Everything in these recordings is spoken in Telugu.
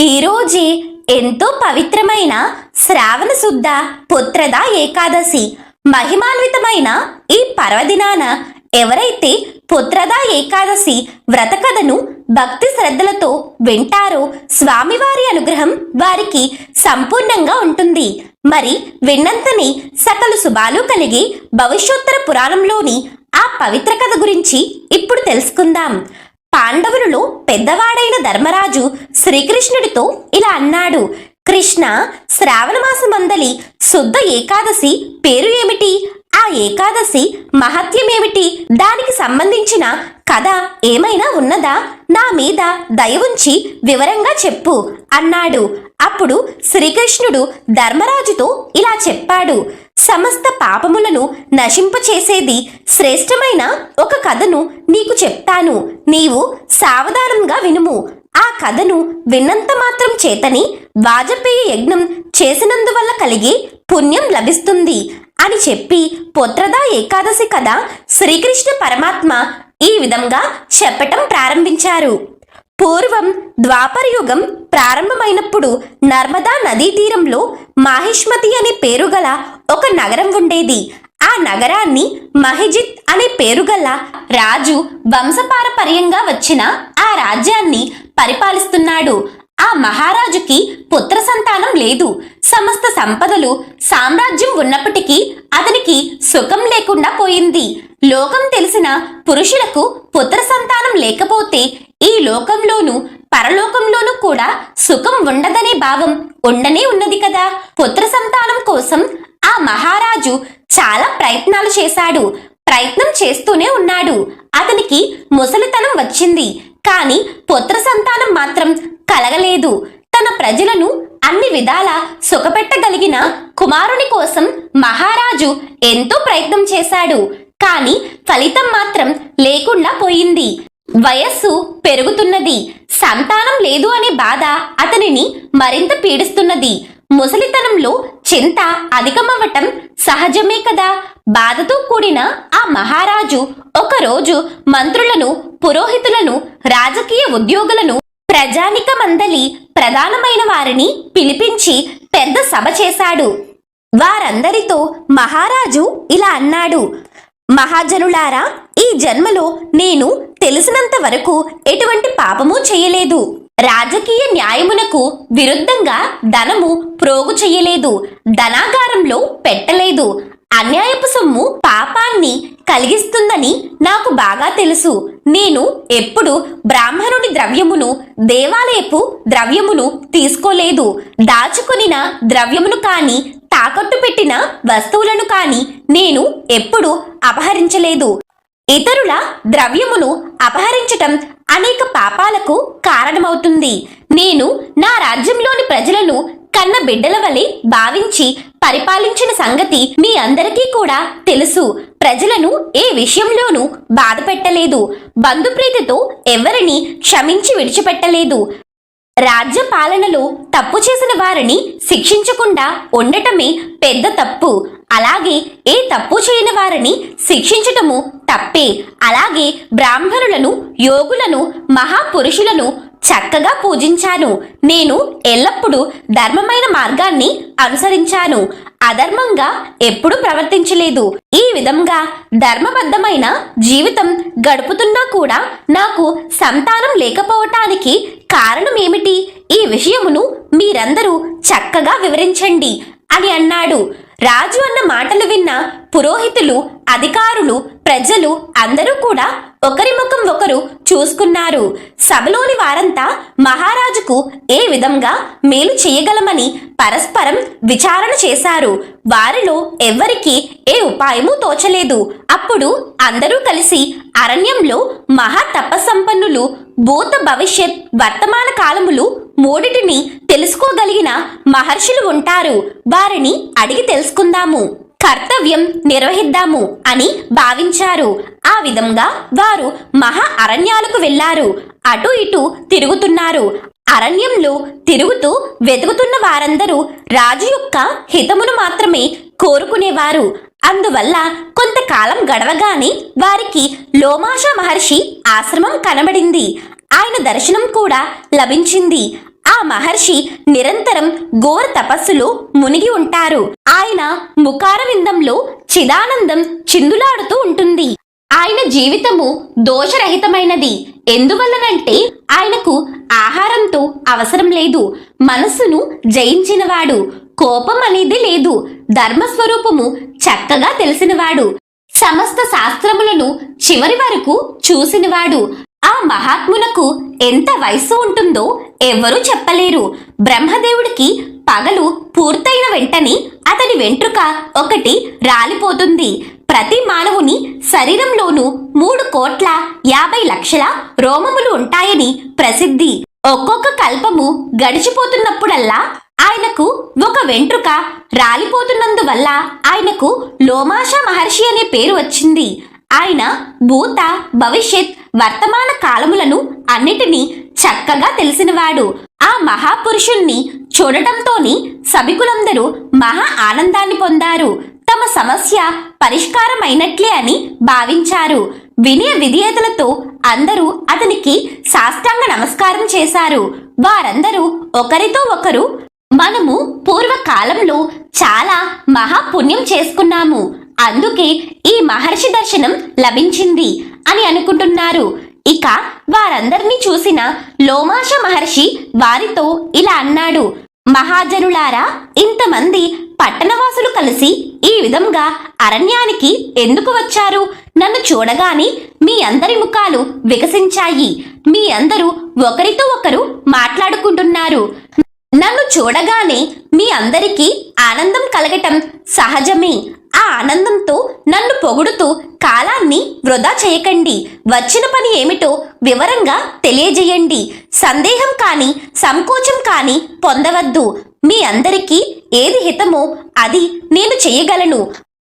ఈరోజు ఎంతో పవిత్రమైన శ్రావణ శుద్ధ పుత్రద ఏకాదశి. మహిమాన్వితమైన ఈ పర్వదినాన ఎవరైతే పుత్రద ఏకాదశి వ్రత కథను భక్తి శ్రద్ధలతో వింటారో స్వామివారి అనుగ్రహం వారికి సంపూర్ణంగా ఉంటుంది. మరి విన్నంతని సకల శుభాలు కలిగి భవిష్యోత్తర పురాణంలోని ఆ పవిత్ర కథ గురించి ఇప్పుడు తెలుసుకుందాం. పాండవులలో పెద్దవాడైన ధర్మరాజు శ్రీకృష్ణుడితో ఇలా అన్నాడు. కృష్ణ శ్రావణమాసమందలి శుద్ధ ఏకాదశి పేరు ఏమిటి? ఆ ఏకాదశి మహత్యమేమిటి దానికి సంబంధించిన కథ ఏమైనా ఉన్నదా? నా మీద దయ ఉంచి వివరంగా చెప్పు అన్నాడు. అప్పుడు శ్రీకృష్ణుడు ధర్మరాజుతో ఇలా చెప్పాడు. సమస్త పాపములను నశింపచేసేది శ్రేష్టమైన ఒక కథను నీకు చెప్తాను. నీవు సావధానంగా వినుము. ఆ కథను విన్నంత మాత్రం చేతని వాజపేయి యజ్ఞం చేసినందువల్ల కలిగి పుణ్యం లభిస్తుంది అని చెప్పి పుత్రదా ఏకాదశి కథ శ్రీకృష్ణ పరమాత్మ ఈ విధంగా చెప్పటం ప్రారంభించారు. పూర్వం ద్వాపరయుగం ప్రారంభమైనప్పుడు నర్మదా నదీ తీరంలో మాహిష్మతి అనే పేరు గల ఒక నగరం ఉండేది. ఆ నగరాన్ని మహిజిత్ అనే పేరు గల రాజు వంశపారపర్యంగా వచ్చిన ఆ రాజ్యాన్ని పరిపాలిస్తున్నాడు. ఆ మహారాజుకి పుత్ర సంతానం లేదు. సమస్త సంపదలు సామ్రాజ్యం ఉన్నప్పటికీ అతనికి సుఖం లేకుండా పోయింది. లోకం తెలిసిన పురుషులకు పుత్ర సంతానం లేకపోతే ఈ లోకంలోనూ పరలోకంలోనూ కూడా సుఖం ఉండదనే భావం ఉండనే ఉన్నది కదా. పుత్ర సంతానం కోసం ఆ మహారాజు చాలా ప్రయత్నాలు చేశాడు. ప్రయత్నం చేస్తూనే ఉన్నాడు. అతనికి ముసలితనం వచ్చింది. కానీ పుత్ర సంతానం మాత్రం కలగలేదు. తన ప్రజలను అన్ని విధాల సుఖపెట్టగలిగిన కుమారుని కోసం మహారాజు ఎంతో ప్రయత్నం చేశాడు. కానీ ఫలితం మాత్రం లేకుండా పోయింది. వయస్సు పెరుగుతున్నది. సంతానం లేదు అనే బాధ అతనిని మరింత పీడిస్తున్నది. ముసలితనంలో చింత అధికమవ్వటం సహజమే కదా. బాధతో కూడిన ఆ మహారాజు ఒకరోజు మంత్రులను పురోహితులను రాజకీయ ఉద్యోగులను ప్రజానిక మందలి ప్రధానమైన వారిని పిలిపించి పెద్ద సభ చేశాడు. వారందరితో మహారాజు ఇలా అన్నాడు. మహాజనులారా ఈ జన్మలో నేను తెలిసినంత వరకు ఎటువంటి పాపము చేయలేదు. రాజకీయ న్యాయమునకు విరుద్ధంగా ధనము ప్రోగు చేయలేదు. ధనాగారంలో పెట్టలేదు. అన్యాయపు సొమ్ము పాపాన్ని కలిగిస్తుందని నాకు బాగా తెలుసు. నేను ఎప్పుడు బ్రాహ్మణుడి ద్రవ్యమును దేవాలయపు ద్రవ్యమును తీసుకోలేదు. దాచుకొనిన ద్రవ్యమును కాని తాకట్టు పెట్టిన వస్తువులను కాని నేను ఎప్పుడూ అపహరించలేదు. ఇతరుల ద్రవ్యమును అపహరించటం అనేక పాపాలకు కారణమవుతుంది. నేను నా రాజ్యంలోని ప్రజలను కన్న బిడ్డల వలె భావించి పరిపాలించిన సంగతి మీ అందరికీ కూడా తెలుసు. ప్రజలను ఏ విషయంలోనూ బాధ పెట్టలేదు బంధుప్రీతితో ఎవరిని క్షమించి విడిచిపెట్టలేదు. రాజ్య పాలనలో తప్పు చేసిన వారిని శిక్షించకుండా ఉండటమే పెద్ద తప్పు. అలాగే ఏ తప్పు చేయని వారిని శిక్షించటము తప్పే. అలాగే బ్రాహ్మణులను యోగులను మహాపురుషులను చక్కగా పూజించాను. నేను ఎల్లప్పుడూ ధర్మమైన మార్గాన్ని అనుసరించాను. అధర్మంగా ఎప్పుడూ ప్రవర్తించలేదు. ఈ విధంగా ధర్మబద్ధమైన జీవితం గడుపుతున్నా కూడా నాకు సంతానం లేకపోవటానికి కారణం ఏమిటి ఈ విషయమును మీరందరూ చక్కగా వివరించండి అని అన్నాడు. రాజు అన్న మాటలు విన్న పురోహితులు అధికారులు ప్రజలు అందరూ కూడా ఒకరి ముఖం ఒకరు చూసుకున్నారు. సభలోని వారంతా మహారాజుకు ఏ విధంగా మేలు చేయగలమని పరస్పరం విచారణ చేశారు. వారిలో ఎవ్వరికి ఏ ఉపాయము తోచలేదు. అప్పుడు అందరూ కలిసి అరణ్యంలో మహా తపస్సంపన్నులు భూత భవిష్యత్ వర్తమాన కాలములు మూడిటిని తెలుసుకోగలిగిన మహర్షులు ఉంటారు. వారిని అడిగి తెలుసుకుందాము. కర్తవ్యం నిర్వహిద్దాము అని భావించారు. ఆ విధంగా వారు మహా అరణ్యాలకు వెళ్ళారు అటు ఇటు తిరుగుతున్నారు. అరణ్యంలో తిరుగుతూ వెతుకుతున్న వారందరూ రాజు యొక్క హితమును మాత్రమే కోరుకునేవారు. అందువల్ల కొంతకాలం గడవగానే వారికి లోమాష మహర్షి ఆశ్రమం కనబడింది. ఆయన దర్శనం కూడా లభించింది. ఆ మహర్షి నిరంతరం ఘోర తపస్సులో మునిగి ఉంటారు. ఆయన ముఖారవిందంలో చిదానందం చిందులాడుతూ ఉంటుంది. ఆయన జీవితము దోషరహితమైనది. ఎందువల్లనంటే ఆయనకు ఆహారంతో అవసరం లేదు. మనస్సును జయించినవాడు. కోపం అనేది లేదు. ధర్మస్వరూపము చక్కగా తెలిసినవాడు. సమస్త శాస్త్రములను చివరి వరకు చూసినవాడు. ఆ మహాత్మునకు ఎంత వయస్సు ఉంటుందో ఎవ్వరూ చెప్పలేరు. బ్రహ్మదేవుడికి పగలు పూర్తయిన వెంటనే అతని వెంట్రుక ఒకటి రాలిపోతుంది. ప్రతి మానవుని శరీరంలోనూ మూడు కోట్ల యాభై లక్షల రోమములు ఉంటాయని ప్రసిద్ధి. ఒక్కొక్క కల్పము గడిచిపోతున్నప్పుడల్లా ఆయనకు ఒక వెంట్రుక రాలిపోతున్నందువల్ల ఆయనకు లోమాష మహర్షి అనే పేరు వచ్చింది. ఆయన భూత భవిష్యత్ వర్తమాన కాలములను అన్నిటినీ చక్కగా తెలిసినవాడు. ఆ మహాపురుషుణ్ణి చూడటంతోని సభికులందరూ మహా ఆనందాన్ని పొందారు. తమ సమస్య పరిష్కారమైనట్లే అని భావించారు. వినయ విధేయతలతో అందరూ అతనికి సాష్టాంగ నమస్కారం చేశారు. వారందరూ ఒకరితో ఒకరు మనము పూర్వకాలంలో చాలా మహాపుణ్యం చేసుకున్నాము. అందుకే ఈ మహర్షి దర్శనం లభించింది అని అనుకుంటున్నారు. ఇక వారందరినీ చూసిన లోమాష మహర్షి వారితో ఇలా అన్నాడు. మహాజనులారా ఇంతమంది పట్టణవాసులు కలిసి ఈ విధంగా అరణ్యానికి ఎందుకు వచ్చారు? నన్ను చూడగానే మీ అందరి ముఖాలు వికసించాయి. మీ అందరూ ఒకరితో ఒకరు మాట్లాడుకుంటున్నారు. నన్ను చూడగానే మీ అందరికీ ఆనందం కలగటం సహజమే ఆ ఆనందంతో నన్ను పొగుడుతూ కాలాన్ని వృధా చేయకండి. వచ్చిన పని ఏమిటో వివరంగా తెలియజేయండి. సందేహం కాని సంకోచం కాని పొందవద్దు. మీ అందరికీ ఏది హితమో అది నేను చేయగలను.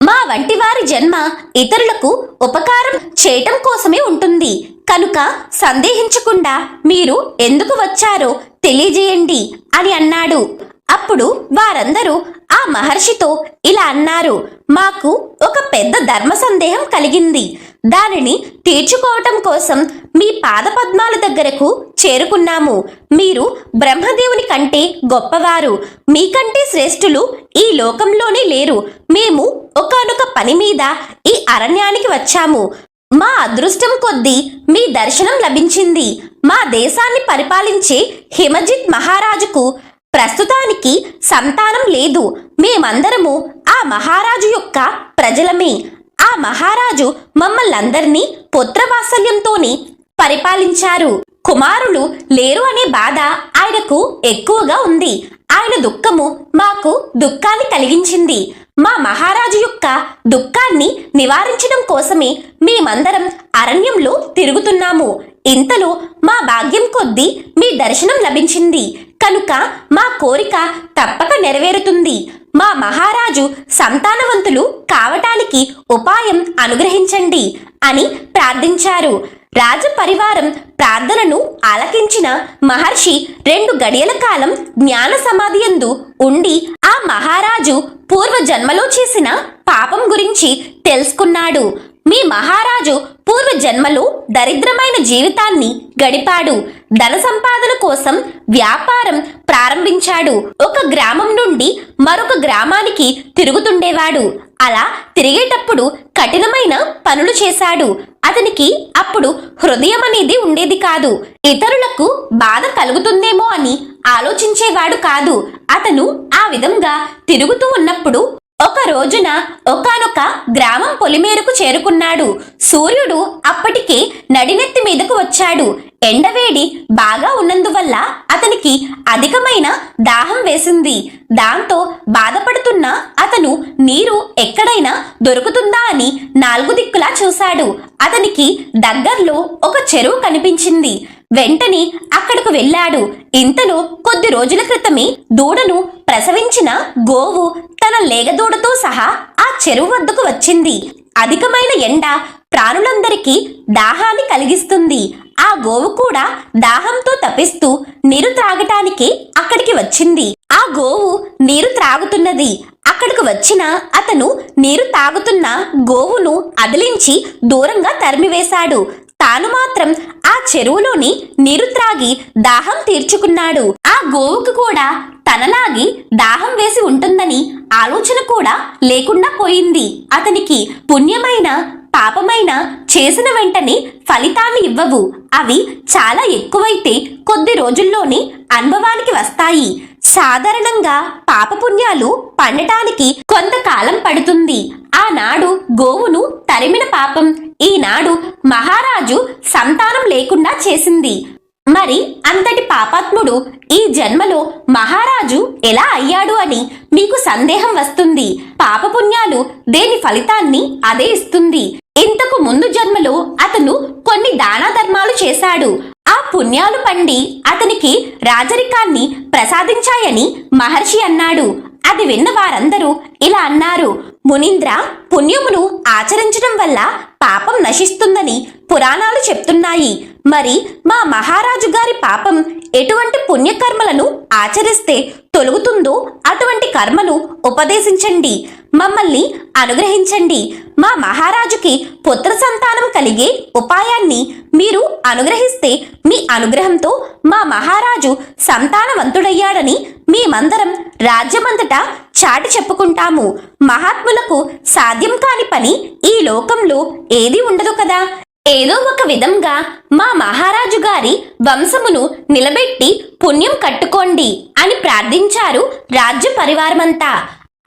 మా వంటి వారి జన్మ ఇతరులకు ఉపకారం చేయటం కోసమే ఉంటుంది. కనుక సందేహించకుండా మీరు ఎందుకు వచ్చారో తెలియజేయండి అని అన్నాడు. అప్పుడు వారందరూ ఆ మహర్షితో ఇలా అన్నారు మాకు ఒక పెద్ద ధర్మ సందేహం కలిగింది. దానిని తీర్చుకోవటం కోసం మీ పాదపద్మాల దగ్గరకు చేరుకున్నాము. మీరు బ్రహ్మదేవుని కంటే గొప్పవారు. మీకంటే శ్రేష్ఠులు ఈ లోకంలోనే లేరు. మేము ఒకనొక పని మీద ఈ అరణ్యానికి వచ్చాము. మా అదృష్టం కొద్దీ మీ దర్శనం లభించింది. మా దేశాన్ని పరిపాలించే హిమజిత్ మహారాజుకు ప్రస్తుతానికి సంతానం లేదు. మేమందరము ఆ మహారాజు యొక్క ప్రజలమే. ఆ మహారాజు మమ్మల్నందరినీ పుత్రవాత్సల్యంతోనే పరిపాలించారు. కుమారులు లేరు అనే బాధ ఆయనకు ఎక్కువగా ఉంది. ఆయన దుఃఖము మాకు దుఃఖాన్ని కలిగించింది. మా మహారాజు యొక్క దుఃఖాన్ని నివారించడం కోసమే మేమందరం అరణ్యంలో తిరుగుతున్నాము. ఇంతలో మా భాగ్యం కొద్దీ మీ దర్శనం లభించింది. కనుక మా కోరిక తప్పక నెరవేరుతుంది. మా మహారాజు సంతానవంతులు కావటానికి ఉపాయం అనుగ్రహించండి అని ప్రార్థించారు. రాజ పరివారం ప్రార్థనను ఆలకించిన మహర్షి రెండు గడియల కాలం జ్ఞాన సమాధియందు ఉండి ఆ మహారాజు పూర్వ జన్మలో చేసిన పాపం గురించి తెలుసుకున్నాడు. మీ మహారాజు పూర్వ జన్మలో దరిద్రమైన జీవితాన్ని గడిపాడు. ధన సంపాదన కోసం వ్యాపారం ప్రారంభించాడు. ఒక గ్రామం నుండి మరొక గ్రామానికి తిరుగుతుండేవాడు. అలా తిరిగేటప్పుడు కఠినమైన పనులు చేశాడు. అతనికి అప్పుడు హృదయం అనేది ఉండేది కాదు. ఇతరులకు బాధ కలుగుతుందేమో అని ఆలోచించేవాడు కాదు. అతను ఆ విధంగా తిరుగుతూ ఉన్నప్పుడు ఒక రోజున ఒకానొక గ్రామం పొలిమేరకు చేరుకున్నాడు. సూర్యుడు అప్పటికే నడినెత్తి మీదకు వచ్చాడు. ఎండవేడి బాగా ఉన్నందువల్ల అతనికి అధికమైన దాహం వేసింది. దాంతో బాధపడుతున్న అతను నీరు ఎక్కడైనా దొరుకుతుందా? అని నాలుగు దిక్కులా చూశాడు. అతనికి దగ్గర్లో ఒక చెరువు కనిపించింది. వెంటనే అక్కడకు వెళ్ళాడు. ఇంతలో కొద్ది రోజుల క్రితమే దూడను ప్రసవించిన గోవు తన లేగదూడతో సహా ఆ చెరువు వద్దకు వచ్చింది. అధికమైన ఎండ ప్రాణులందరికీ దాహాన్ని కలిగిస్తుంది. ఆ గోవు కూడా దాహంతో తపిస్తూ నీరు త్రాగటానికి అక్కడికి వచ్చింది. ఆ గోవు నీరు త్రాగుతున్నది. అక్కడికి వచ్చిన అతను నీరు తాగుతున్న గోవును అదిలించి దూరంగా తరిమివేశాడు. తాను మాత్రం ఆ చెరువులోని నీరు త్రాగి దాహం తీర్చుకున్నాడు. ఆ గోవుకు కూడా తనలాగి దాహం వేసి ఉంటుందని ఆలోచన కూడా లేకుండా పోయింది. అతనికి పుణ్యమైన పాపమైన చేసిన వెంటనే ఫలితాన్ని ఇవ్వవు. అవి చాలా ఎక్కువైతే కొద్ది రోజుల్లోనే అనుభవానికి వస్తాయి. సాధారణంగా పాపపుణ్యాలు పండటానికి కొంతకాలం పడుతుంది. ఆనాడు గోవును తరిమిన పాపం ఈనాడు మహారాజు సంతానం లేకుండా చేసింది. మరి అంతటి పాపాత్ముడు ఈ జన్మలో మహారాజు ఎలా అయ్యాడు అని మీకు సందేహం వస్తుంది. పాపపుణ్యాలు దేని ఫలితాన్ని అదే ఇస్తుంది. ఇంతకు ముందు జన్మలో అతను కొన్ని దాన ధర్మాలు చేశాడు. ఆ పుణ్యాలు పండి అతనికి రాజరికాన్ని ప్రసాదించాయని మహర్షి అన్నాడు. అది విన్న వారందరూ ఇలా అన్నారు. మునీంద్ర పుణ్యమును ఆచరించడం వల్ల పాపం నశిస్తుందని పురాణాలు చెప్తున్నాయి. మరి మా మహారాజు గారి పాపం ఎటువంటి పుణ్యకర్మలను ఆచరిస్తే తొలుగుతుందో అటువంటి కర్మను ఉపదేశించండి. మమ్మల్ని అనుగ్రహించండి. మా మహారాజుకి పుత్ర సంతానం కలిగే ఉపాయాన్ని మీరు అనుగ్రహిస్తే మీ అనుగ్రహంతో మా మహారాజు సంతానవంతుడయ్యాడని మేమందరం రాజ్యమంతటా చాటి చెప్పుకుంటాము. మహాత్ములకు సాధ్యం కాని పని ఈ లోకంలో ఏది ఉండదు కదా. ఏదో ఒక విధంగా మా మహారాజు గారి వంశమును నిలబెట్టి పుణ్యం కట్టుకోండి అని ప్రార్థించారు రాజ్య పరివారమంతా.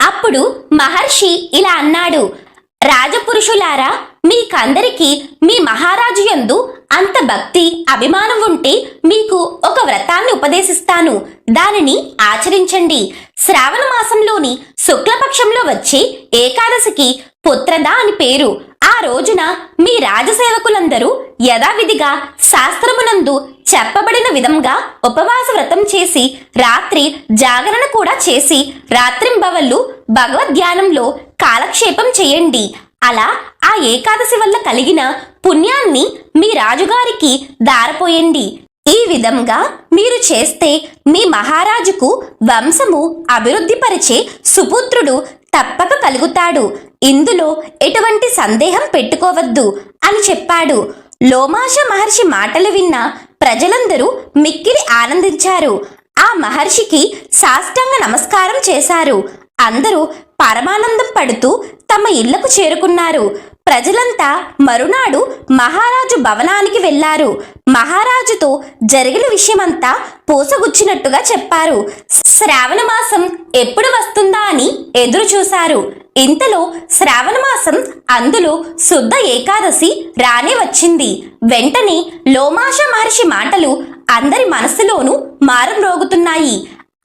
అప్పుడు మహర్షి ఇలా అన్నాడు రాజపురుషులారా మీకందరికీ మీ మహారాజు యందు అంత భక్తి అభిమానం ఉంటే మీకు ఒక వ్రతాన్ని ఉపదేశిస్తాను. దానిని ఆచరించండి. శ్రావణ మాసంలోని శుక్లపక్షంలో వచ్చే ఏకాదశికి పుత్రద అని పేరు. ఆ రోజున మీ రాజసేవకులందరూ యథావిధిగా శాస్త్రమునందు చెప్పబడిన విధంగా ఉపవాస వ్రతం చేసి రాత్రి జాగరణ కూడా చేసి రాత్రింబవళ్ళు భగవద్ధ్యానంలో కాలక్షేపం చేయండి. అలా ఆ ఏకాదశి వల్ల కలిగిన పుణ్యాన్ని మీ రాజుగారికి దారపోయండి. ఈ విధంగా మీరు చేస్తే మీ మహారాజుకు వంశము అభివృద్ధిపరిచే సుపుత్రుడు తప్పక కలుగుతాడు. ఇందులో ఎటువంటి సందేహం పెట్టుకోవద్దు అని చెప్పాడు. లోమాష మహర్షి మాటలు విన్న ప్రజలందరూ మిక్కిలి ఆనందించారు. ఆ మహర్షికి సాష్టాంగ నమస్కారం చేశారు. అందరూ పరమానందం పడుతూ తమ ఇళ్ళకు చేరుకున్నారు. ప్రజలంతా మరునాడు మహారాజు భవనానికి వెళ్ళారు మహారాజుతో జరిగిన విషయమంతా పూసగుచ్చినట్టుగా చెప్పారు. శ్రావణ మాసం ఎప్పుడు వస్తుందా అని ఎదురు చూశారు. ఇంతలో శ్రావణ మాసం అందులో శుద్ధ ఏకాదశి రానే వచ్చింది. వెంటనే లోమాష మహర్షి మాటలు అందరి మనసులోనూ మారుమ్రోగుతున్నాయి.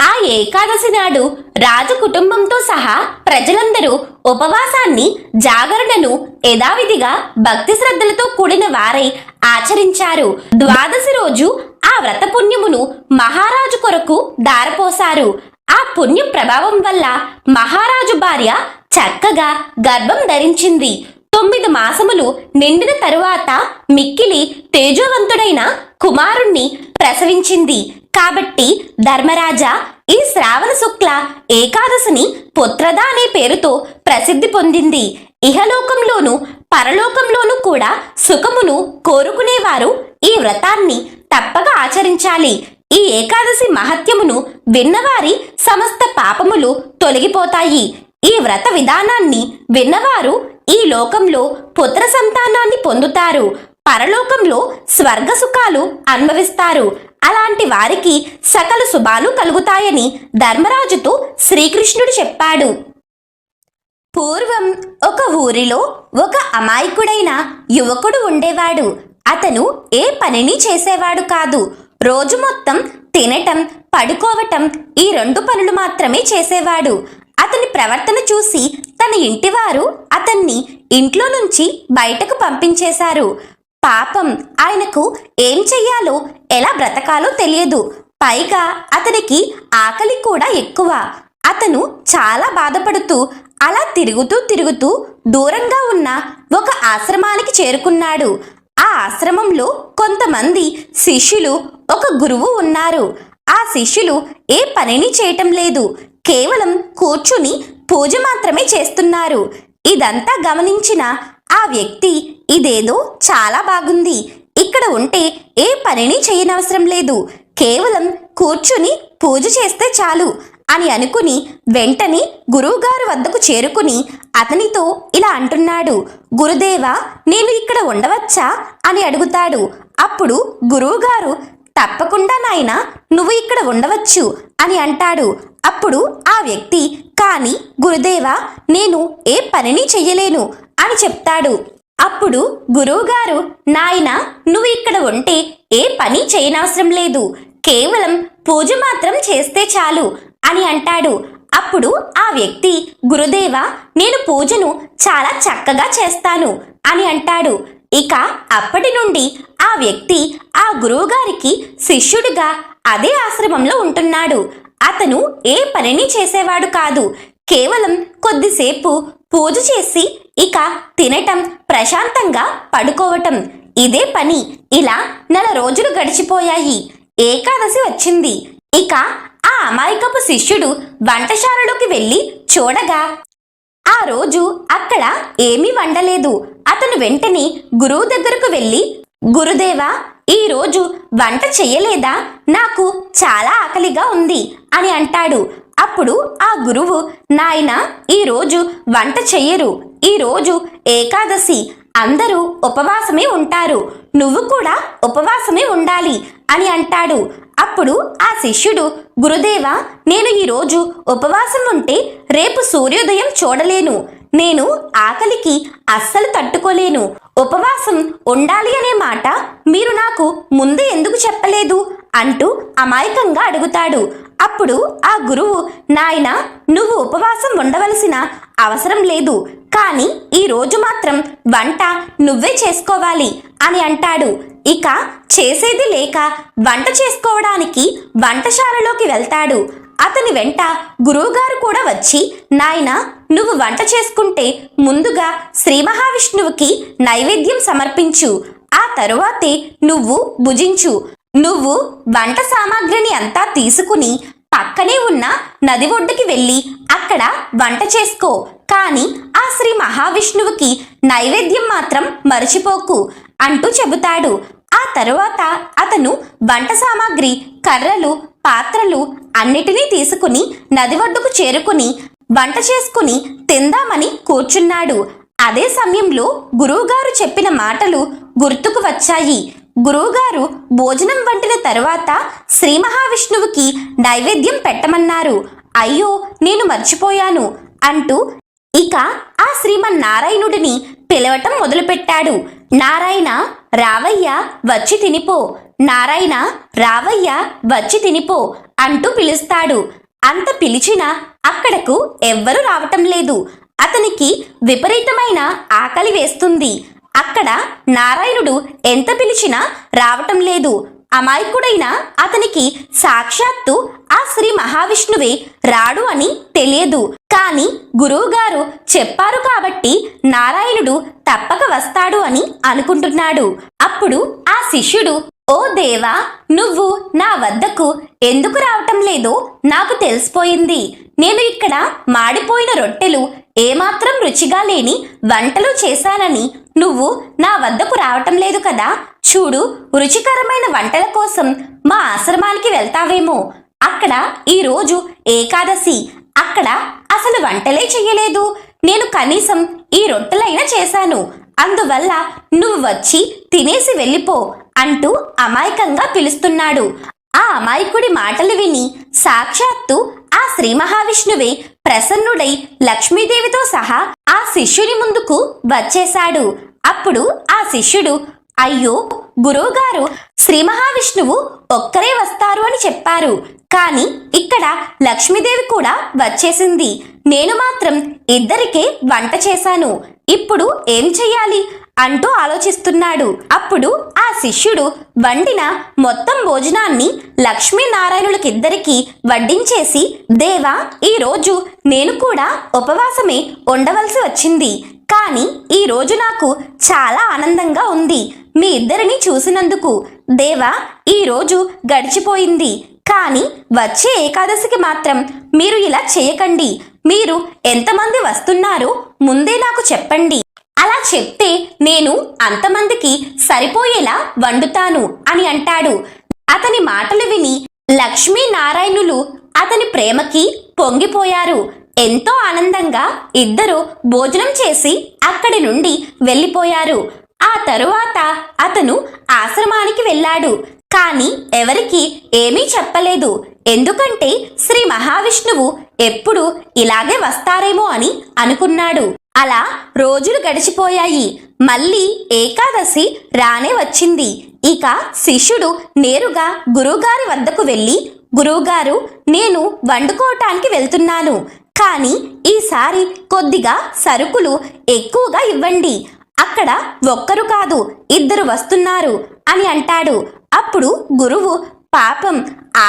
ఆ ఏకాదశి నాడు రాజు కుటుంబంతో సహా ప్రజలందరూ ఉపవాసాన్ని జాగరణను యథావిధిగా భక్తి శ్రద్ధలతో కూడిన వారై ఆచరించారు. ద్వాదశి రోజు ఆ వ్రత పుణ్యమును మహారాజు కొరకు దారపోశారు ఆ పుణ్య ప్రభావం వల్ల మహారాజు భార్య చక్కగా గర్భం ధరించింది. తొమ్మిది మాసములు నిండిన తరువాత మిక్కిలి తేజోవంతుడైన కుమారుణ్ణి ప్రసవించింది. కాబట్టి ధర్మరాజా ఈ శ్రావణ శుక్ల ఏకాదశిని పుత్రద అనే పేరుతో ప్రసిద్ధి పొందింది. ఇహలోకంలోను పరలోకంలోనూ కూడా సుఖమును కోరుకునేవారు ఈ వ్రతాన్ని తప్పక ఆచరించాలి. ఈ ఏకాదశి మహత్యమును విన్నవారి సమస్త పాపములు తొలగిపోతాయి. ఈ వ్రత విధానాన్ని విన్నవారు ఈ లోకంలో పుత్ర సంతానాన్ని పొందుతారు. పరలోకంలో స్వర్గ సుఖాలు అనుభవిస్తారు. అలాంటి వారికి సకల శుభాలు కలుగుతాయని ధర్మరాజుతో శ్రీకృష్ణుడు చెప్పాడు. పూర్వం ఒక ఊరిలో ఒక అమాయకుడైన యువకుడు ఉండేవాడు. అతను ఏ పనిని చేసేవాడు కాదు. రోజు మొత్తం తినటం పడుకోవటం ఈ రెండు పనులు మాత్రమే చేసేవాడు. అతని ప్రవర్తన చూసి తన ఇంటివారు అతన్ని ఇంట్లో నుంచి బయటకు పంపించేశారు. పాపం ఆయనకు ఏం చెయ్యాలో ఎలా బ్రతకాలో తెలియదు. పైగా అతనికి ఆకలి కూడా ఎక్కువ. అతను చాలా బాధపడుతూ అలా తిరుగుతూ తిరుగుతూ దూరంగా ఉన్న ఒక ఆశ్రమానికి చేరుకున్నాడు. ఆ ఆశ్రమంలో కొంతమంది శిష్యులు ఒక గురువు ఉన్నారు. ఆ శిష్యులు ఏ పనిని చేయటం లేదు. కేవలం కూర్చుని పూజ మాత్రమే చేస్తున్నారు. ఇదంతా గమనించిన ఆ వ్యక్తి ఇదేదో చాలా బాగుంది. ఇక్కడ ఉంటే ఏ పనిని చేయనవసరం లేదు. కేవలం కూర్చుని పూజ చేస్తే చాలు అని అనుకుని వెంటనే గురువుగారు వద్దకు చేరుకుని అతనితో ఇలా అంటున్నాడు. గురుదేవా నేను ఇక్కడ ఉండవచ్చా? అని అడుగుతాడు. అప్పుడు గురువుగారు తప్పకుండా నాయనా నువ్వు ఇక్కడ ఉండవచ్చు అని అంటాడు. అప్పుడు ఆ వ్యక్తి కానీ గురుదేవా నేను ఏ పనిని చెయ్యలేను. అని చెప్తాడు. అప్పుడు గురువుగారు నాయన నువ్వు ఇక్కడ ఉంటే ఏ పని చేయనవసరం లేదు. కేవలం పూజ మాత్రం చేస్తే చాలు అని అంటాడు. అప్పుడు ఆ వ్యక్తి గురుదేవ నేను పూజను చాలా చక్కగా చేస్తాను అని అంటాడు. ఇక అప్పటి నుండి ఆ వ్యక్తి ఆ గురువుగారికి శిష్యుడిగా అదే ఆశ్రమంలో ఉంటున్నాడు. అతను ఏ పనిని చేసేవాడు కాదు. కేవలం కొద్దిసేపు పూజ చేసి ఇక తినటం ప్రశాంతంగా పడుకోవటం. ఇదే పని ఇలా నెల రోజులు గడిచిపోయాయి. ఏకాదశి వచ్చింది. ఇక ఆ అమాయకపు శిష్యుడు వంటశాలలోకి వెళ్ళి చూడగా ఆ రోజు అక్కడ ఏమీ వండలేదు. అతను వెంటనే గురువు దగ్గరకు వెళ్ళి గురుదేవా ఈరోజు వంట చెయ్యలేదా నాకు చాలా ఆకలిగా ఉంది అని అంటాడు. అప్పుడు ఆ గురువు నాయన ఈ రోజు వంట చెయ్యరు. ఈరోజు ఏకాదశి. అందరూ ఉపవాసమే ఉంటారు. నువ్వు కూడా ఉపవాసమే ఉండాలి అని అంటాడు. అప్పుడు ఆ శిష్యుడు గురుదేవా నేను ఈరోజు ఉపవాసం ఉంటే రేపు సూర్యోదయం చూడలేను. నేను ఆకలికి అస్సలు తట్టుకోలేను. ఉపవాసం ఉండాలి అనే మాట మీరు నాకు ముందే ఎందుకు చెప్పలేదు? అంటూ అమాయకంగా అడుగుతాడు. అప్పుడు ఆ గురువు నాయన నువ్వు ఉపవాసం ఉండవలసిన అవసరం లేదు. కానీ ఈ రోజు మాత్రం వంట నువ్వే చేసుకోవాలి అని అంటాడు. ఇక చేసేది లేక వంట చేసుకోవడానికి వంటశాలలోకి వెళ్తాడు. అతని వెంట గురువుగారు కూడా వచ్చి నాయన నువ్వు వంట చేసుకుంటే ముందుగా శ్రీ మహావిష్ణువుకి నైవేద్యం సమర్పించు. ఆ తరువాతే నువ్వు భుజించు. నువ్వు వంట సామాగ్రిని అంతా తీసుకుని పక్కనే ఉన్న నది ఒడ్డుకి వెళ్ళి అక్కడ వంట చేసుకో. కానీ ఆ శ్రీ మహావిష్ణువుకి నైవేద్యం మాత్రం మర్చిపోకు అంటూ చెబుతాడు. ఆ తరువాత అతను వంట సామాగ్రి కర్రలు పాత్రలు అన్నిటినీ తీసుకుని నది ఒడ్డుకు చేరుకుని వంట చేసుకుని తిందామని కూర్చున్నాడు. అదే సమయంలో గురువుగారు చెప్పిన మాటలు గుర్తుకు వచ్చాయి. గురువుగారు భోజనం వంటిన తరువాత శ్రీ మహావిష్ణువుకి నైవేద్యం పెట్టమన్నారు. అయ్యో నేను మర్చిపోయాను అంటూ ఇక ఆ శ్రీమన్నారాయణుడిని పిలవటం మొదలుపెట్టాడు. నారాయణ రావయ్య వచ్చి తినిపో. నారాయణ రావయ్య వచ్చి తినిపో అంటూ పిలుస్తాడు. అంత పిలిచినా అక్కడకు ఎవ్వరూ రావటం లేదు. అతనికి విపరీతమైన ఆకలి వేస్తుంది. అక్కడ నారాయణుడు ఎంత పిలిచినా రావటం లేదు. అమాయకుడైన అతనికి సాక్షాత్తు శ్రీ మహావిష్ణువే రాడు అని తెలియదు. కాని గురువుగారు చెప్పారు కాబట్టి నారాయణుడు తప్పక వస్తాడు అని అనుకుంటున్నాడు. అప్పుడు ఆ శిష్యుడు ఓ దేవా నువ్వు నా వద్దకు ఎందుకు రావటం లేదో నాకు తెలిసిపోయింది. నేను ఇక్కడ మాడిపోయిన రొట్టెలు ఏమాత్రం రుచిగా లేని వంటలు చేశానని నువ్వు నా వద్దకు రావటం లేదు కదా. చూడు రుచికరమైన వంటల కోసం మా ఆశ్రమానికి వెళ్తావేమో. అక్కడ ఈరోజు ఏకాదశి. అక్కడ అసలు వంటలే చెయ్యలేదు. నేను కనీసం ఈ రొట్టెలైనా చేశాను. అందువల్ల నువ్వు వచ్చి తినేసి వెళ్ళిపో అంటూ అమాయకంగా పిలుస్తున్నాడు. ఆ అమాయకుడి మాటలు విని సాక్షాత్తు ఆ శ్రీ మహావిష్ణువే ప్రసన్నుడై లక్ష్మీదేవితో సహా ఆ శిష్యుని ముందుకు వచ్చేశాడు. అప్పుడు ఆ శిష్యుడు అయ్యో గురువుగారు శ్రీ మహావిష్ణువు ఒక్కరే వస్తారు అని చెప్పారు. కానీ ఇక్కడ లక్ష్మీదేవి కూడా వచ్చేసింది. నేను మాత్రం ఇద్దరికే వంట చేశాను. ఇప్పుడు ఏం చెయ్యాలి? అంటూ ఆలోచిస్తున్నాడు. అప్పుడు ఆ శిష్యుడు వండిన మొత్తం భోజనాన్ని లక్ష్మీనారాయణులకిద్దరికి వడ్డించేసి దేవా ఈరోజు నేను కూడా ఉపవాసమే ఉండవలసి వచ్చింది. కానీ ఈ రోజు నాకు చాలా ఆనందంగా ఉంది. మీ ఇద్దరిని చూసినందుకు. దేవా ఈ రోజు గడిచిపోయింది. కానీ వచ్చే ఏకాదశికి మాత్రం మీరు ఇలా చేయకండి. మీరు ఎంతమంది వస్తున్నారో ముందే నాకు చెప్పండి. అలా చెప్తే నేను అంతమందికి సరిపోయేలా వండుతాను అని అంటాడు. అతని మాటలు విని లక్ష్మీనారాయణులు అతని ప్రేమకి పొంగిపోయారు. ఎంతో ఆనందంగా ఇద్దరు భోజనం చేసి అక్కడి నుండి వెళ్ళిపోయారు. ఆ తరువాత అతను ఆశ్రమానికి వెళ్ళాడు. కానీ ఎవరికి ఏమీ చెప్పలేదు. ఎందుకంటే శ్రీ మహావిష్ణువు ఎప్పుడు ఇలాగే వస్తారేమో అని అనుకున్నాడు. అలా రోజులు గడిచిపోయాయి. మళ్ళీ ఏకాదశి రానే వచ్చింది. ఇక శిష్యుడు నేరుగా గురువుగారి వద్దకు వెళ్ళి గురువుగారు నేను వండుకోవటానికి వెళ్తున్నాను. కానీ ఈసారి కొద్దిగా సరుకులు ఎక్కువగా ఇవ్వండి. అక్కడ ఒక్కరు కాదు ఇద్దరు వస్తున్నారు అని అంటాడు. అప్పుడు గురువు పాపం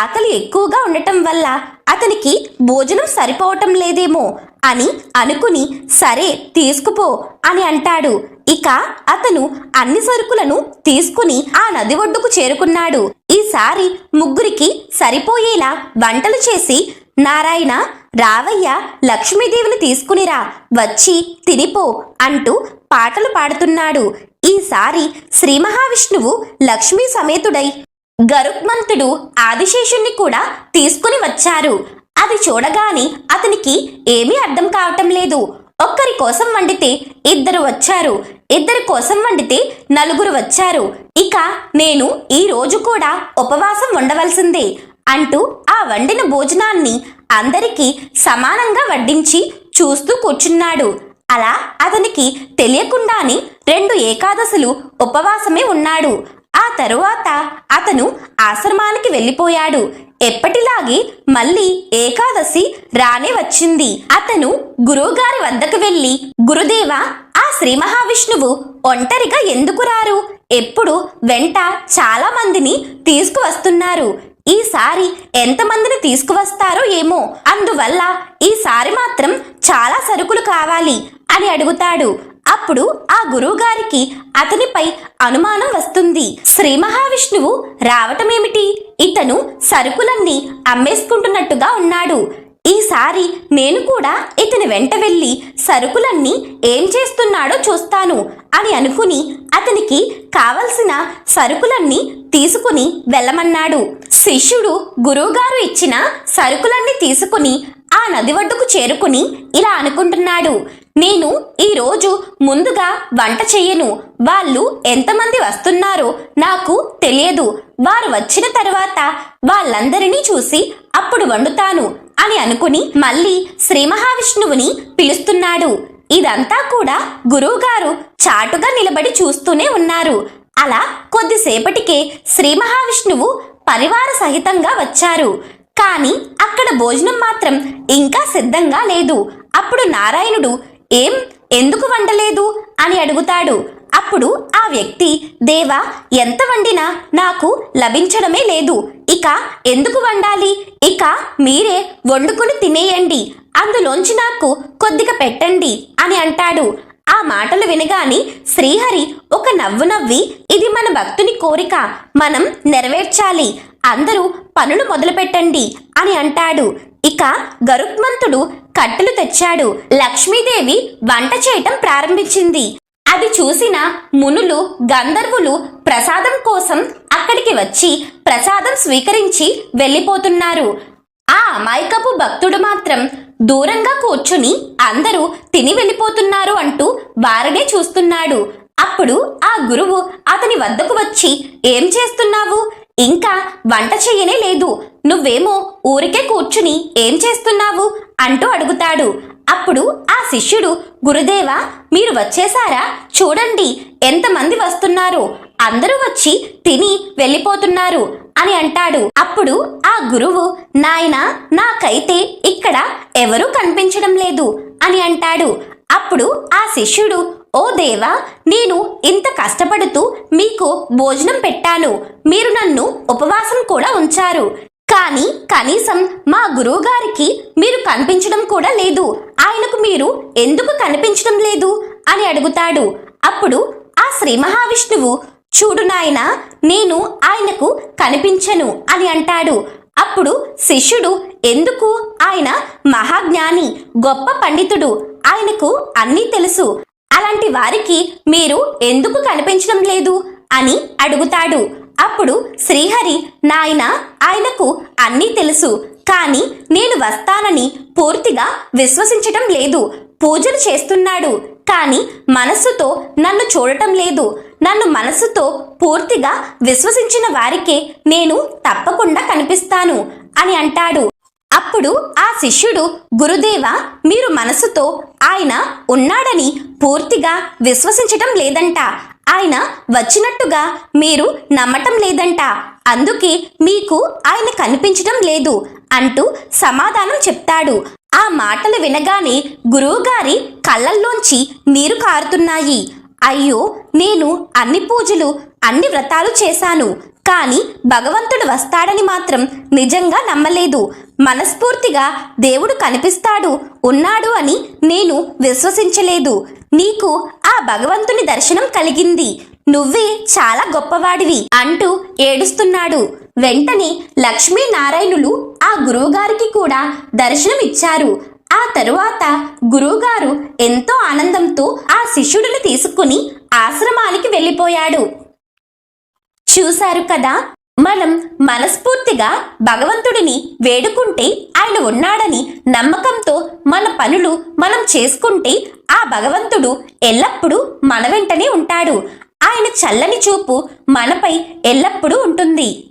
ఆకలి ఎక్కువగా ఉండటం వల్ల అతనికి భోజనం సరిపోవటం లేదేమో అని అనుకుని సరే తీసుకుపో అని అంటాడు. ఇక అతను అన్ని సరుకులను తీసుకుని ఆ నది ఒడ్డుకు చేరుకున్నాడు. ఈసారి ముగ్గురికి సరిపోయేలా వంటలు చేసి నారాయణ రావయ్య లక్ష్మీదేవిని తీసుకునిరా వచ్చి తినిపో అంటూ పాటలు పాడుతున్నాడు. ఈసారి శ్రీ మహావిష్ణువు లక్ష్మీ సమేతుడై గరుక్మంతుడు ఆదిశేషుణ్ణి కూడా తీసుకుని వచ్చారు. అది చూడగానే అతనికి ఏమీ అర్థం కావటం లేదు. ఒక్కరి కోసం వండితే ఇద్దరు వచ్చారు. ఇద్దరి కోసం వండితే నలుగురు వచ్చారు. ఇక నేను ఈ రోజు కూడా ఉపవాసం ఉండవలసిందే అంటూ ఆ వండిన భోజనాన్ని అందరికీ సమానంగా వడ్డించి చూస్తూ కూర్చున్నాడు. అలా అతనికి తెలియకుండానే రెండు ఏకాదశులు ఉపవాసమే ఉన్నాడు. ఆ తరువాత అతను ఆశ్రమానికి వెళ్ళిపోయాడు. ఎప్పటిలాగే మళ్ళీ ఏకాదశి రానే వచ్చింది. అతను గురువుగారి వద్దకు వెళ్ళి గురుదేవ ఆ శ్రీ మహావిష్ణువు ఒంటరిగా ఎందుకు రారు? ఎప్పుడు వెంట చాలా మందిని తీసుకువస్తున్నారు. ఈసారి ఎంతమందిని తీసుకువస్తారో ఏమో. అందువల్ల ఈసారి మాత్రం చాలా సరుకులు కావాలి అని అడుగుతాడు. అప్పుడు ఆ గురువుగారికి అతనిపై అనుమానం వస్తుంది. శ్రీ మహావిష్ణువు రావటమేమిటి? ఇతను సరుకులన్నీ అమ్మేసుకుంటున్నట్టుగా ఉన్నాడు. ఈసారి నేను కూడా ఇతని వెంట వెళ్ళి సరుకులన్నీ ఏం చేస్తున్నాడో చూస్తాను అని అనుకుని అతనికి కావలసిన సరుకులన్నీ తీసుకుని వెళ్ళమన్నాడు. శిష్యుడు గురువుగారు ఇచ్చిన సరుకులన్నీ తీసుకుని ఆ నది ఒడ్డుకు చేరుకుని ఇలా అనుకుంటున్నాడు. నేను ఈరోజు ముందుగా వంట చెయ్యను. వాళ్ళు ఎంతమంది వస్తున్నారో నాకు తెలియదు. వారు వచ్చిన తర్వాత వాళ్ళందరినీ చూసి అప్పుడు వండుతాను. అని అనుకుని మళ్ళీ శ్రీ మహావిష్ణువుని పిలుస్తున్నాడు. ఇదంతా కూడా గురువుగారు చాటుగా నిలబడి చూస్తూనే ఉన్నారు. అలా కొద్దిసేపటికే శ్రీ మహావిష్ణువు పరివార సహితంగా వచ్చారు. కానీ అక్కడ భోజనం మాత్రం ఇంకా సిద్ధంగా లేదు. అప్పుడు నారాయణుడు ఏం? ఎందుకు వండలేదు? అని అడుగుతాడు. అప్పుడు ఆ వ్యక్తి దేవా ఎంత వండినా నాకు లభించడమే లేదు. ఇక ఎందుకు వండాలి? ఇక మీరే వండుకుని తినేయండి. అందులోంచి నాకు కొద్దిగా పెట్టండి అని అంటాడు. ఆ మాటలు వినగాని శ్రీహరి ఒక నవ్వు నవ్వి ఇది మన భక్తుని కోరిక. మనం నెరవేర్చాలి. అందరూ పనులు మొదలుపెట్టండి అని అంటాడు. ఇక గరుత్మంతుడు కట్టెలు తెచ్చాడు. లక్ష్మీదేవి వంట చేయటం ప్రారంభించింది. అది చూసిన మునులు గంధర్వులు ప్రసాదం కోసం అక్కడికి వచ్చి ప్రసాదం స్వీకరించి వెళ్ళిపోతున్నారు. ఆ అమాయకపు భక్తుడు మాత్రం దూరంగా కూర్చుని అందరూ తిని వెళ్ళిపోతున్నారు అంటూ వారనే చూస్తున్నాడు. అప్పుడు ఆ గురువు అతని వద్దకు వచ్చి ఏం చేస్తున్నావు? ఇంకా వంట చెయ్యనే లేదు. నువ్వేమో ఊరికే కూర్చుని ఏం చేస్తున్నావు? అంటూ అడుగుతాడు. అప్పుడు ఆ శిష్యుడు గురుదేవా మీరు వచ్చేసారా? చూడండి ఎంతమంది వస్తున్నారు? అందరూ వచ్చి తిని వెళ్ళిపోతున్నారు అని అంటాడు. అప్పుడు ఆ గురువు నాయన నాకైతే ఇక్కడ ఎవరూ కనిపించడం లేదు అని అంటాడు. అప్పుడు ఆ శిష్యుడు ఓ దేవా నేను ఇంత కష్టపడుతూ మీకు భోజనం పెట్టాను. మీరు నన్ను ఉపవాసం కూడా ఉంచారు. కానీ కనీసం మా గురువు గారికి మీరు కనిపించడం కూడా లేదు. ఆయనకు మీరు ఎందుకు కనిపించడం లేదు? అని అడుగుతాడు. అప్పుడు ఆ శ్రీ మహావిష్ణువు చూడు నాయన నేను ఆయనకు కనిపించను అని అంటాడు. అప్పుడు శిష్యుడు ఎందుకు? ఆయన మహాజ్ఞాని గొప్ప పండితుడు ఆయనకు అన్నీ తెలుసు. అలాంటి వారికి మీరు ఎందుకు కనిపించడం లేదు? అని అడుగుతాడు. అప్పుడు శ్రీహరి నాయన ఆయనకు అన్నీ తెలుసు కానీ నేను వస్తానని పూర్తిగా విశ్వసించటం లేదు. పూజలు చేస్తున్నాడు కానీ మనస్సుతో నన్ను చూడటం లేదు. నన్ను మనస్సుతో పూర్తిగా విశ్వసించిన వారికే నేను తప్పకుండా కనిపిస్తాను అని అంటాడు. అప్పుడు ఆ శిష్యుడు గురుదేవ మీరు మనసుతో ఆయన ఉన్నాడని పూర్తిగా విశ్వసించటం లేదంట. ఆయన వచ్చినట్టుగా మీరు నమ్మటం లేదంట. అందుకే మీకు ఆయన కనిపించడం లేదు అంటూ సమాధానం చెప్తాడు. ఆ మాటలు వినగానే గురువుగారి కళ్ళల్లోంచి నీరు కారుతున్నాయి. అయ్యో నేను అన్ని పూజలు అన్ని వ్రతాలు చేశాను. కానీ భగవంతుడు వస్తాడని మాత్రం నిజంగా నమ్మలేదు. మనస్ఫూర్తిగా దేవుడు కనిపిస్తాడు ఉన్నాడు అని నేను విశ్వసించలేదు. నీకు ఆ భగవంతుని దర్శనం కలిగింది. నువ్వే చాలా గొప్పవాడివి అంటూ ఏడుస్తున్నాడు. వెంటనే లక్ష్మీనారాయణులు ఆ గురువుగారికి కూడా దర్శనం ఇచ్చారు ఆ తరువాత గురువుగారు ఎంతో ఆనందంతో ఆ శిష్యుడిని తీసుకుని ఆశ్రమానికి వెళ్ళిపోయాడు. చూశారు కదా? మనం మనస్ఫూర్తిగా భగవంతుడిని వేడుకుంటే ఆయన ఉన్నాడని నమ్మకంతో మన పనులు మనం చేసుకుంటే ఆ భగవంతుడు ఎల్లప్పుడూ మన వెంటనే ఉంటాడు. ఆయన చల్లని చూపు మనపై ఎల్లప్పుడూ ఉంటుంది.